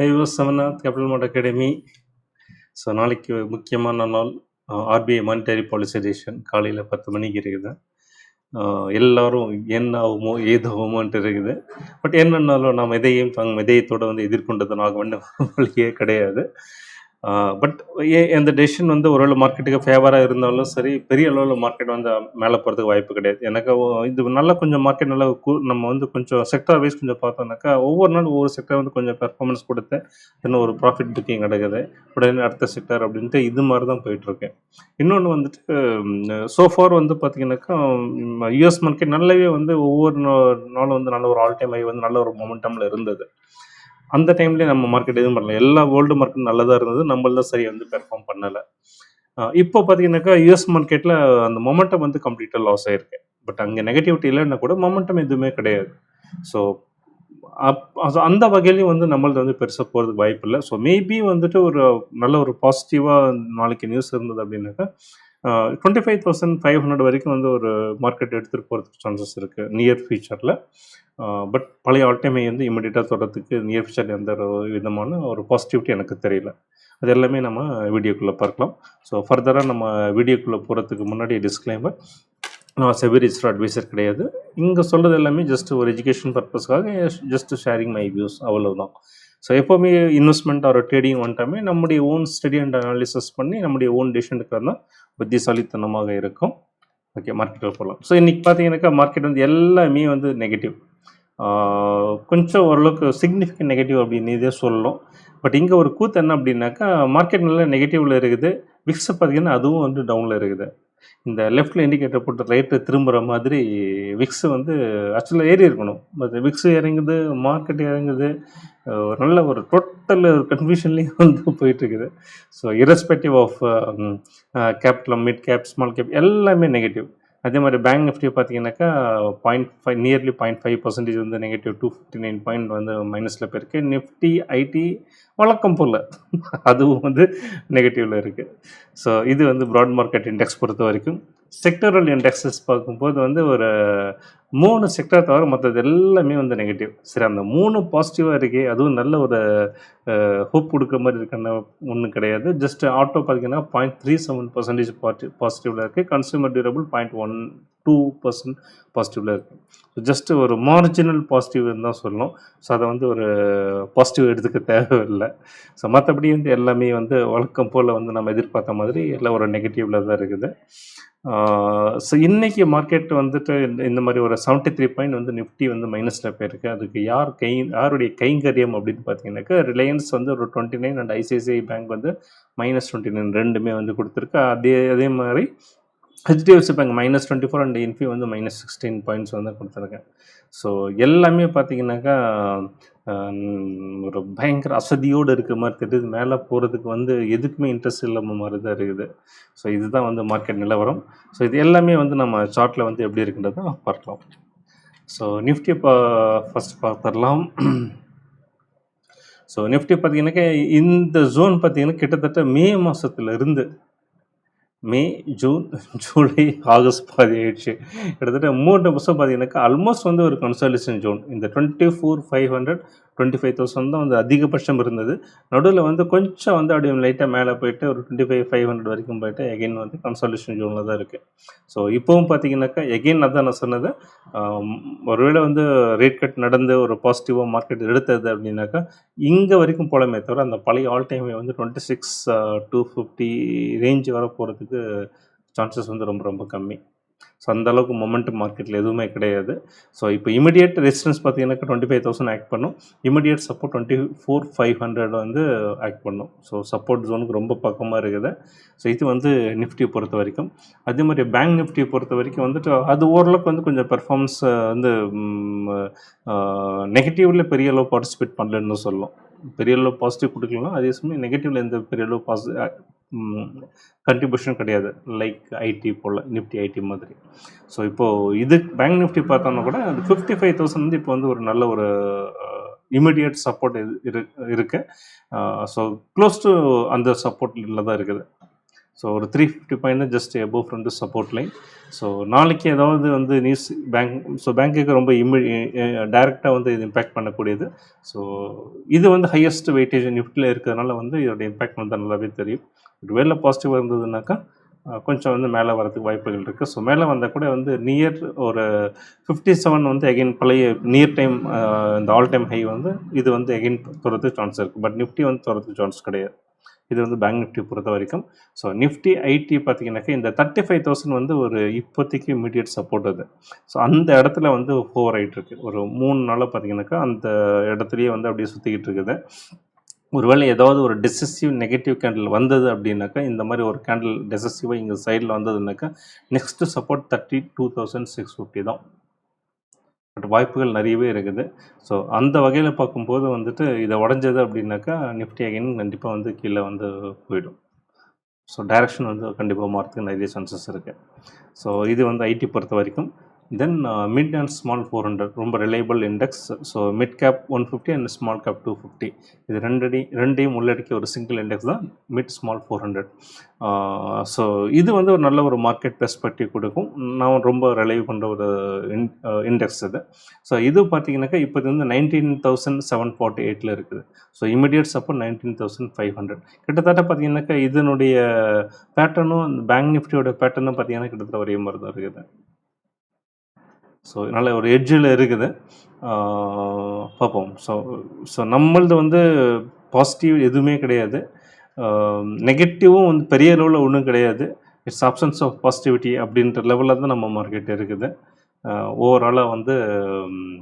ஐயோ செவனாத் capital mart academy so நாளைக்கு முக்கியமான நாள் ஆர்பிஐ மானிட்டரி பாலிசி டெசிஷன் காலையில் பத்து மணிக்கு இருக்குது. எல்லாரும் என்ன ஆகுமோ ஏதாகுமோன்ட்டு இருக்குது. பட் என்னன்னாலும் நாம் எதையும் தங் இதயத்தோடு வந்து எதிர்கொண்டதுனாக வேண்டிய வழியே கிடையாது. பட் அந்த டெசிஷன் வந்து ஓரளவு மார்க்கெட்டுக்கு ஃபேவராக இருந்தாலும் சரி பெரிய அளவில் மார்க்கெட் வந்து மேலே போகிறதுக்கு வாய்ப்பு கிடையாது. எனக்கு இது நல்லா கொஞ்சம் மார்க்கெட் நல்லா நம்ம வந்து கொஞ்சம் செக்டார் வைஸ் கொஞ்சம் பார்த்தோம்னாக்கா ஒவ்வொரு நாள் ஒவ்வொரு செக்டர் வந்து கொஞ்சம் பெர்ஃபார்மன்ஸ் கொடுத்து இன்னும் ஒரு ப்ராஃபிட் புக்கிங் கிடைக்குது. உடனே அடுத்த செக்டர் அப்படின்ட்டு இது மாதிரி தான் போயிட்டுருக்கேன் இன்னொன்று வந்துட்டு சோஃபார் வந்து பார்த்தீங்கன்னாக்கா யூஎஸ் மார்க்கெட் நல்லாவே வந்து ஒவ்வொரு நாளும் வந்து நல்ல ஒரு ஆல் டைம் ஐ வந்து நல்ல ஒரு மொமெண்டமில் இருந்தது. அந்த டைம்லேயே நம்ம மார்க்கெட் எதுவும் பண்ணல. எல்லா வேர்ல்டு மார்க்கெட் நல்லதாக இருந்தது. நம்மள்தான் சரி சரியாக வந்து பெர்ஃபார்ம் பண்ணலை. இப்போ பார்த்தீங்கன்னாக்கா யூஎஸ் மார்க்கெட்டில் அந்த மொமெண்டம் வந்து கம்ப்ளீட்டாக லாஸ் ஆகிருக்கு பட் அங்கே நெகட்டிவிட்டி இல்லைன்னா கூட மொமெண்டம் எதுவுமே கிடையாது. ஸோ அப் அது அந்த வகையிலையும் வந்து நம்மளது வந்து பெருசாக போகிறதுக்கு வாய்ப்பு இல்லை. ஸோ மேபி வந்துட்டு ஒரு நல்ல ஒரு பாசிட்டிவாக நாளைக்கு நியூஸ் இருந்தது அப்படின்னாக்கா twenty five thousand five hundred வரைக்கும் வந்து ஒரு மார்க்கெட் எடுத்துகிட்டு போகிறதுக்கு சான்சஸ் இருக்குது நியர் ஃபியூச்சரில் பட் பழைய ஆல்டைமை வந்து இமிடியட்டாக தொடர்றதுக்கு நியர் ஃபியூச்சர் எந்த ஒரு விதமான ஒரு பாசிட்டிவிட்டி எனக்கு தெரியல. அது எல்லாமே நம்ம வீடியோக்குள்ளே பார்க்கலாம். ஸோ ஃபர்தராக நம்ம வீடியோக்குள்ளே போகிறதுக்கு முன்னாடி டிஸ்க்ளைமர் நான் செவிரி அட்வைசர் கிடையாது. இங்கே சொல்கிறது எல்லாமே ஜஸ்ட் ஒரு எஜுகேஷன் பர்பஸ்க்காக ஜஸ்ட் ஷேரிங் மை வியூஸ் அவ்வளோதான் ஸோ எப்போவுமே இன்வெஸ்ட்மெண்ட் ஆர் ட்ரேடிங் வந்துட்டாமே நம்முடைய ஓன் ஸ்டடி அண்ட் அனாலிசிஸ் பண்ணி நம்முடைய ஓன் டிசிஷனுக்கு தான் புத்திசாலித்தனமாக இருக்கும். ஓகே மார்க்கெட்டில் போகலாம் ஸோ இன்றைக்கி பார்த்தீங்கன்னாக்கா மார்க்கெட் வந்து எல்லாமே வந்து நெகட்டிவ் கொஞ்சம் ஓரளவுக்கு சிக்னிஃபிகண்ட் நெகட்டிவ் அப்படின்னு இதே சொல்லலாம். பட் இங்கே ஒரு கூத்து என்ன அப்படின்னாக்கா மார்க்கெட் நல்லா நெகட்டிவில் இருக்குது. விக்ஸ் பார்த்தீங்கன்னா அதுவும் வந்து டவுனில் இருக்குது. இந்த லெஃப்டில் இண்டிகேட்டர் போட்டு ரைட்டை திரும்புகிற மாதிரி விக்ஸ் வந்து ஆக்சுவலாக ஏறி இருக்கணும். பட் விக்ஸ் இறங்குது மார்க்கெட் இறங்குது. ஒரு நல்ல ஒரு டோட்டல் கன்ஃபியூஷன்லேயும் வந்து போயிட்டுருக்குது. So irrespective of capital mid cap small cap எல்லாமே நெகட்டிவ் அதே மாதிரி பேங்க் நிஃப்டி பார்த்தீங்கன்னாக்கா point five nearly point five percentage வந்து negative two fifty nine point வந்து மைனஸில் போயிருக்கு. நிஃப்டி ஐடி வழக்கம் போல். அதுவும் வந்து நெகட்டிவில் இருக்குது ஸோ இது வந்து ப்ராட் மார்க்கெட் இண்டெக்ஸ் பொறுத்த வரைக்கும் செக்டரல் இண்டெக்ஸஸ் பார்க்கும்போது வந்து ஒரு மூணு செக்டர் தவிர மற்றது எல்லாமே வந்து நெகட்டிவ் சரி அந்த மூணு பாசிட்டிவாக இருக்கே அதுவும் நல்ல ஒரு ஹோப் கொடுக்குற மாதிரி இருக்குன்னு ஒன்றும் கிடையாது. ஜஸ்ட் ஆட்டோ பார்த்தீங்கன்னா பாயிண்ட் த்ரீ செவன் பர்சன்டேஜ் பாட்டி பாசிட்டிவில் இருக்குது consumer durable point one two percent பாசிட்டிவில் இருக்குது ஸோ ஜஸ்ட் ஒரு மார்ஜினல் பாசிட்டிவ்னு தான் சொல்லணும். ஸோ அதை வந்து ஒரு பாசிட்டிவ் எடுத்துக்க தேவையில்லை. ஸோ மற்றபடி வந்து எல்லாமே வந்து வழக்கம் போல் வந்து நம்ம எதிர்பார்த்த மாதிரி எல்லாம் ஒரு நெகட்டிவில் தான் இருக்குது. ஸோ இன்னைக்கு மார்க்கெட் வந்துட்டு இந்த இந்த மாதிரி ஒரு செவன்ட்டி த்ரீ பாயிண்ட் வந்து நிஃப்டி வந்து மைனஸில் போயிருக்கு. அதுக்கு யார் கை யாருடைய கைங்கரியம் அப்படின்னு பார்த்தீங்கன்னாக்கா ரிலையன்ஸ் வந்து ஒரு twenty nine and ICICI bank வந்து மைனஸ் டுவெண்ட்டி நைன் ரெண்டுமே வந்து கொடுத்துருக்கு. அதே அதே மாதிரி HDFC bank minus twenty four and Infy வந்து மைனஸ் சிக்ஸ்டீன் பாயிண்ட்ஸ் வந்து கொடுத்துருக்கேன் ஸோ எல்லாமே பார்த்தீங்கன்னாக்கா ஒரு பயங்கர அசதியோடு இருக்கிற மாதிரி தெரியுது. மேலே போகிறதுக்கு வந்து எதுக்குமே இன்ட்ரெஸ்ட் இல்லாமல் மாதிரி தான் இருக்குது. ஸோ இதுதான் வந்து மார்க்கெட் நிலவரம். ஸோ இது எல்லாமே வந்து நம்ம சார்ட்டில் வந்து எப்படி இருக்குன்றதை பார்க்கலாம். ஸோ நிஃப்டி பா ஃபஸ்ட் பார்த்துடலாம். ஸோ நிஃப்டி பார்த்தீங்கன்னாக்கா இந்த ஜோன் பார்த்தீங்கன்னா கிட்டத்தட்ட மே மாதத்துல இருந்து மே ஜூன் ஜூலை ஆகஸ்ட் பாதி ஆயிடுச்சு கிட்டத்தட்ட மூன்று மாதம் பார்த்தீங்கன்னாக்கா ஆல்மோஸ்ட் வந்து ஒரு கன்சல்டேஷன் ஜோன் இந்த twenty four five hundred twenty five thousand தான் வந்து அதிகபட்சம் இருந்தது. நடுவில் வந்து கொஞ்சம் வந்து அப்படியே லைட்டாக மேலே போயிட்டு ஒரு டுவெண்ட்டி ஃபைவ் ஃபைவ் ஹண்ட்ரட் வரைக்கும் போயிட்டு எகெயின் வந்து கன்சல்டேஷன் ஜோனில் தான் இருக்குது ஸோ இப்போவும் பார்த்தீங்கன்னாக்கா எகைன் அதான் நான் சொன்னது. ஒருவேளை வந்து ரேட் கட் நடந்து ஒரு பாசிட்டிவாக மார்க்கெட் எடுத்தது அப்படின்னாக்கா இங்கே வரைக்கும் போலமே தவிர அந்த பழைய ஆல் டைம் வந்து twenty six two fifty range வர போகிறதுக்கு சான்சஸ் வந்து ரொம்ப ரொம்ப கம்மி. ஸோ அந்த அளவுக்கு மார்க்கெட்டில் எதுவுமே கிடையாது. ஸோ இப்போ இமிடியேட் ரெசிஸ்டன்ஸ் பார்த்தீங்கன்னாக்கா டுவெண்ட்டி ஃபைவ் தௌசண்ட் ஆக்ட் பண்ணும். Immediate support twenty four five hundred வந்து ஆக்ட் பண்ணும். ஸோ சப்போர்ட் ஜோனுக்கு ரொம்ப பக்கமாக இருக்குது. ஸோ இது வந்து நிஃப்டி பொறுத்த வரைக்கும். அதே மாதிரி பேங்க் நிஃப்டி பொறுத்த வரைக்கும் வந்துட்டு அது ஓரளவுக்கு வந்து கொஞ்சம் பெர்ஃபார்மன்ஸ் வந்து நெகட்டிவ்ல பெரிய அளவு பார்ட்டிசிபேட் பண்ணலன்னு சொல்லலாம் பெரிய அளவு பாசிட்டிவ் கொடுக்கலாம் அதே சமயம் நெகட்டிவ்ல எந்த பெரிய அளவு பாசி கண்ட்ரிபியூஷன் கிடையாது. லைக் ஐடி போல் நிஃப்டி ஐடி மாதிரி. ஸோ இப்போது இது பேங்க் நிஃப்டி பார்த்தோம்னா கூட அந்த ஃபிஃப்டி ஃபைவ் தௌசண்ட் வந்து இப்போ வந்து ஒரு நல்ல ஒரு இமிடியேட் சப்போர்ட் இது இருக்கு. ஸோ க்ளோஸ் டு அந்த சப்போர்ட்டில் தான் இருக்குது. ஸோ ஒரு three fifty point just above from the support line so நாளைக்கு ஏதாவது வந்து நியூஸ் பேங்க் ஸோ பேங்க்குக்கு ரொம்ப இம்மி டைரெக்டாக eh, eh, வந்து இது இம்பேக்ட் பண்ணக்கூடியது. ஸோ இது வந்து ஹையஸ்ட் வெயிட்டேஜ் நிஃப்டியில் இருக்கிறதுனால வந்து இதோட இம்பேக்ட் வந்து நல்லாவே தெரியும். ஒரு வேலை பாசிட்டிவாக இருந்ததுனாக்கா கொஞ்சம் வந்து மேலே வரதுக்கு வாய்ப்புகள் இருக்குது ஸோ மேலே வந்தால் கூட வந்து நியர் ஒரு ஃபிஃப்டி செவன் வந்து எகைன் பழைய நியர் டைம் இந்த ஆல் டைம் ஹை வந்து இது வந்து எகைன் துறதுக்கு சான்ஸ் இருக்குது பட் நிஃப்டி வந்து துறதுக்கு சான்ஸ் கிடையாது. இது வந்து பேங்க் நிஃப்டி பொறுத்த வரைக்கும். ஸோ நிஃப்டி ஐடி பார்த்தீங்கன்னாக்கா இந்த தேர்ட்டி ஃபைவ் தௌசண்ட் வந்து ஒரு இப்போதைக்கு இமீடியட் சப்போர்ட் அது. ஸோ அந்த இடத்துல வந்து ஃபோர் ஆகிட்டு இருக்கு. ஒரு மூணு நாளாக பார்த்தீங்கன்னாக்கா அந்த இடத்துலையே வந்து அப்படியே சுற்றிக்கிட்டு இருக்குது. ஒருவேளை ஏதாவது ஒரு டெசிசிவ் நெகட்டிவ் கேண்டில் வந்தது அப்படின்னாக்கா இந்த மாதிரி ஒரு கேண்டில் டெசிசிவாக இங்கே சைடில் வந்ததுனாக்கா next support thirty two thousand six fifty தான். பட் வாய்ப்புகள் நிறையவே இருக்குது. ஸோ அந்த வகையில் பார்க்கும்போது வந்துட்டு இதை உடஞ்சது அப்படின்னாக்கா நிஃப்டி அகைன் கண்டிப்பாக வந்து கீழே வந்து போயிடும். ஸோ டைரக்ஷன் வந்து கண்டிப்பாக மாறதுக்கு நிறைய சான்சஸ் இருக்குது ஸோ இது வந்து ஐடி பொறுத்த வரைக்கும். Then mid and small four hundred ரொம்ப reliable index so mid cap one fifty and small cap two fifty இது ரெண்டடி ரெண்டையும் உள்ளடக்கிய ஒரு சிங்கிள் இண்டெக்ஸ் தான் mid small four hundred so இது வந்து ஒரு நல்ல ஒரு மார்க்கெட் பெர்ஸ்பெக்டிவ் கொடுக்கும். நான் ரொம்ப ரிலைவ் பண்ணுற ஒரு இண்டெக்ஸ் uh, இது. ஸோ இது பார்த்தீங்கன்னாக்கா இப்போ இது வந்து நைன்டீன் தௌசண்ட் செவன் ஃபார்ட்டி எயிட்டில் இருக்குது. So immediate support nineteen thousand five hundred கிட்டத்தட்ட பார்த்தீங்கன்னாக்கா இதனுடைய பேட்டர்னும் பேங்க் நிஃப்டியோட பேட்டர்னும் பார்த்தீங்கன்னா கிட்டத்தட்ட ஒரே மாதிரி தான் இருக்குது. ஸோ நல்ல ஒரு எட்ஜில் இருக்குது. பார்ப்போம். ஸோ ஸோ நம்மளது வந்து பாசிட்டிவ் எதுவுமே கிடையாது. நெகட்டிவும் வந்து பெரிய லெவலில் ஒன்றும் கிடையாது. இட்ஸ் ஆப்ஷன்ஸ் ஆஃப் பாசிட்டிவிட்டி அப்படின்ற லெவலில் தான் நம்ம மார்க்கெட் இருக்குது. ஓவராலாக வந்து ம்,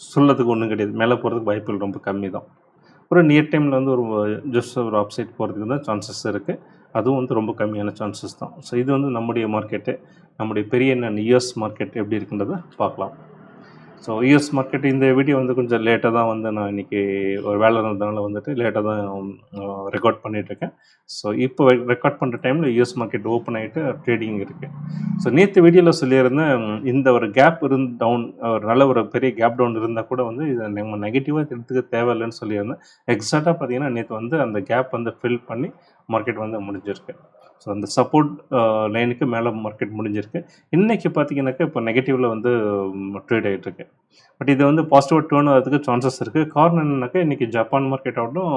சொல்லதுக்கு ஒன்றும் கிடையாது. மேலே போகிறதுக்கு வாய்ப்புகள் ரொம்ப கம்மி தான். ஒரு நியர் டைமில் வந்து ஒரு ஜஸ்ட் ஒரு அப்சைட் போகிறதுக்கு தான் சான்சஸ் இருக்குது அதுவும் வந்து ரொம்ப கம்மியான சான்சஸ் தான். ஸோ இது வந்து நம்முடைய மார்க்கெட்டு நம்முடைய பெரிய அண்ணன் யூஎஸ் மார்க்கெட் எப்படி இருக்குன்றதை பார்க்கலாம். ஸோ யூஎஸ் மார்க்கெட் இந்த வீடியோ வந்து கொஞ்சம் லேட்டாக தான் வந்து நான் இன்றைக்கி ஒரு வேலை இருந்ததுனால வந்துட்டு லேட்டாக தான் ரெக்கார்ட் பண்ணிகிட்ருக்கேன் ஸோ இப்போ ரெக்கார்ட் பண்ணுற டைமில் யூஎஸ் மார்க்கெட் ஓப்பன் ஆகிட்டு ட்ரேடிங் இருக்குது ஸோ நேற்று வீடியோவில் சொல்லியிருந்தேன் இந்த ஒரு கேப் இருந்து டவுன் ஒரு நல்ல ஒரு பெரிய கேப் டவுன் இருந்தால் கூட வந்து இதை நம்ம நெகட்டிவாக எடுத்துக்க தேவையில்லைன்னு சொல்லியிருந்தேன். எக்ஸாக்டாக பார்த்தீங்கன்னா நேற்று வந்து அந்த கேப் வந்து ஃபில் பண்ணி மார்க்கெட் வந்து முடிஞ்சிருக்கு. ஸோ அந்த சப்போர்ட் லைனுக்கு மேலே மார்க்கெட் முடிஞ்சிருக்கு. இன்றைக்கி பார்த்தீங்கன்னாக்கா இப்போ நெகட்டிவில் வந்து ட்ரேட் ஆகிட்டு இருக்கு பட் இது வந்து பாசிட்டிவாக டேர்ன் ஆகிறதுக்கு சான்சஸ் இருக்குது காரணம் என்னன்னாக்கா இன்றைக்கி ஜப்பான் மார்க்கெட் ஆகட்டும்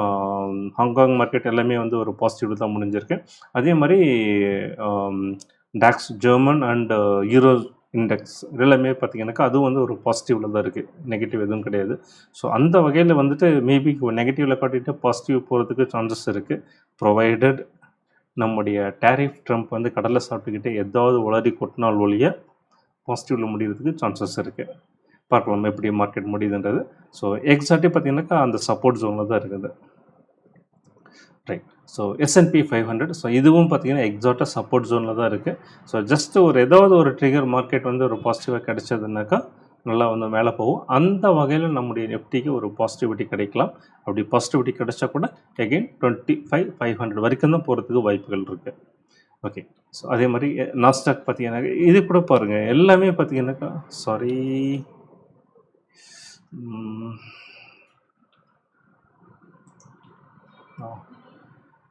um, ஹாங்காங் மார்க்கெட் எல்லாமே வந்து ஒரு பாசிட்டிவ் தான் முடிஞ்சிருக்கு. அதே மாதிரி DAX German and euro index எல்லாமே பார்த்தீங்கன்னாக்கா அதுவும் வந்து ஒரு பாசிட்டிவில் தான் இருக்குது நெகட்டிவ் எதுவும் கிடையாது. ஸோ அந்த வகையில் வந்துட்டு மேபி நெகட்டிவில் காட்டிட்டு பாசிட்டிவ் போகிறதுக்கு சான்சஸ் இருக்குது ப்ரொவைடட் நம்முடைய டேரிஃப் ட்ரம்ப் வந்து கடலை சாப்பிட்டுக்கிட்டு ஏதாவது உளறி கொட்டினால் ஒழிய பாசிட்டிவில் முடிகிறதுக்கு சான்சஸ் இருக்குது பார்க்கலாம் எப்படி மார்க்கெட் முடியுதுன்றது. ஸோ எக்ஸாக்டாக பார்த்தீங்கன்னாக்கா அந்த சப்போர்ட் ஜோனில் தான் இருக்குது. Right so SNP five hundred so இதுவும் பார்த்தீங்கன்னா எக்ஸாக்டாக சப்போர்ட் ஜோனில் தான் இருக்குது ஸோ ஜஸ்ட் ஒரு ஏதாவது ஒரு ட்ரிகர் மார்க்கெட் வந்து ஒரு பாசிட்டிவாக கிடைச்சதுனாக்கா நல்லா வந்து மேலே போகும். அந்த வகையில் நம்முடைய நிஃப்டிக்கு ஒரு பாசிட்டிவிட்டி கிடைக்கலாம். அப்படி பாசிட்டிவிட்டி கிடைச்சா கூட again twenty five five hundred வரைக்கும் தான் போகிறதுக்கு வாய்ப்புகள் இருக்குது ஓகே ஸோ அதே மாதிரி நாஸ்டாக் பார்த்தீங்கன்னாக்கா இது கூட பாருங்கள் எல்லாமே பார்த்தீங்கன்னாக்கா சாரி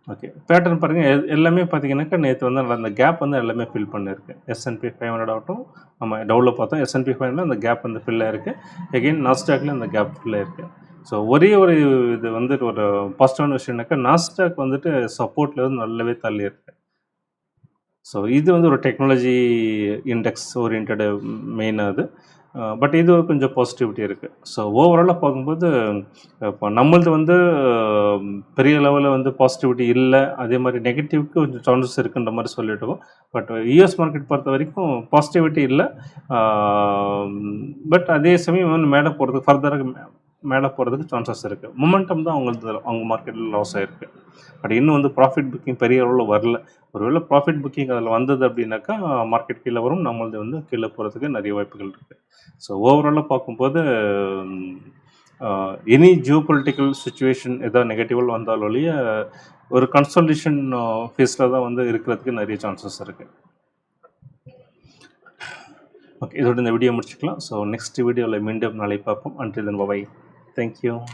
ஓகே பேட்டர்ன் பாருங்கள் எல்லாமே பார்த்தீங்கன்னாக்கா நேற்று வந்து அந்த கேப் வந்து எல்லாமே ஃபில் பண்ணியிருக்கு எஸ்என்பி ஃபைவ் ஹண்ட்ரட் ஆகட்டும் நம்ம டவுனில் பார்த்தோம் எஸ்என்பி ஃபைவ் ஹண்ட்ரட் அந்த கேப் வந்து ஃபில் ஆயிருக்கு. எகெயின் நாஸ்டாக்ல அந்த கேப் ஃபில் ஆயிருக்கு. ஸோ ஒரே ஒரு இது வந்துட்டு ஒரு பாசிட்டிவான விஷயம்னாக்கா நாஸ்டாக் வந்துட்டு சப்போர்ட்ல இருந்து நல்லாவே தள்ளி இருக்கு ஸோ இது வந்து ஒரு டெக்னாலஜி இண்டெக்ஸ் ஓரியன்ட் மெயினாக அது. பட் இது கொஞ்சம் பாசிட்டிவிட்டி இருக்குது ஸோ ஓவராலாக பார்க்கும்போது இப்போ நம்மளது வந்து பெரிய லெவலில் வந்து பாசிட்டிவிட்டி இல்லை. அதே மாதிரி நெகட்டிவ்க்கு கொஞ்சம் சான்சஸ் இருக்குன்ற மாதிரி சொல்லிட்டுருக்கோம் பட் யூஎஸ் மார்க்கெட் பொறுத்த வரைக்கும் பாசிட்டிவிட்டி இல்லை. பட் அதே சமயம் வந்து மேலே போகிறதுக்கு ஃபர்தராக மேலே போகிறதுக்கு சான்சஸ் இருக்குது மொமெண்டம் தான் அவங்களுக்கு அவங்க மார்க்கெட்டில் லாஸ் ஆகிருக்கு பட் இன்னும் வந்து ப்ராஃபிட் புக்கிங் பெரிய அளவில் வரல. ஒருவேளை ப்ராஃபிட் புக்கிங் அதில் வந்தது அப்படின்னாக்கா மார்க்கெட் கீழே வரும். நம்மளது வந்து கீழே போகிறதுக்கு நிறைய வாய்ப்புகள் இருக்குது ஸோ ஓவராலாக பார்க்கும்போது எனி ஜியோ பொலிட்டிக்கல் சுச்சுவேஷன் எதாவது நெகட்டிவாக வந்தாலும் ஒழிய ஒரு கன்சல்டேஷன் ஃபேஸில் தான் வந்து இருக்கிறதுக்கு நிறைய சான்சஸ் இருக்குது ஓகே இதோட இந்த வீடியோ முடிச்சுக்கலாம். ஸோ நெக்ஸ்ட் வீடியோவில் மீண்டும் நாளை பார்ப்போம். Until then bye bye Thank you.